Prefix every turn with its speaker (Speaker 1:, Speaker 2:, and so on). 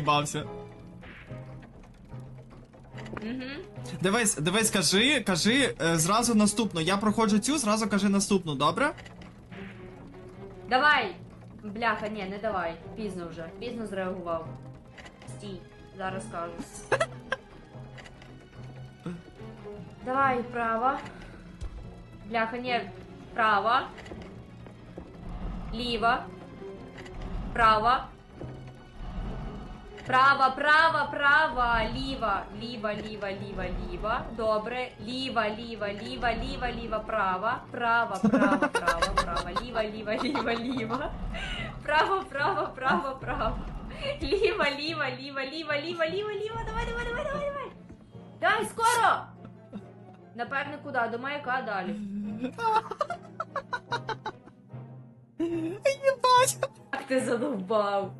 Speaker 1: їбався.
Speaker 2: Угу.
Speaker 1: Дивись, дивись, кажи, кажи е, зразу наступну. Я проходжу цю, зразу кажи наступну, добре?
Speaker 2: Давай! Бляха, ні, не давай. Пізно вже. Пізно зреагував. Стій, зараз скажу. Давай, право. Бляха, ні. Право. Ліво. Право. Право, право, право, ліва, ліва, ліва, ліва, ліва. Добре. Ліва, ліва, ліва, ліва, ліва, право. Право, право, право, право. Ліва, ліва, ліва, ліва. Право, право, право, право. Ліва, ліва, ліва, ліва, ліва, ліва, ліва. Давай, давай, давай, давай, давай. Давай, скоро! Напевне, куди? До маяка далі. Як ти задовбав.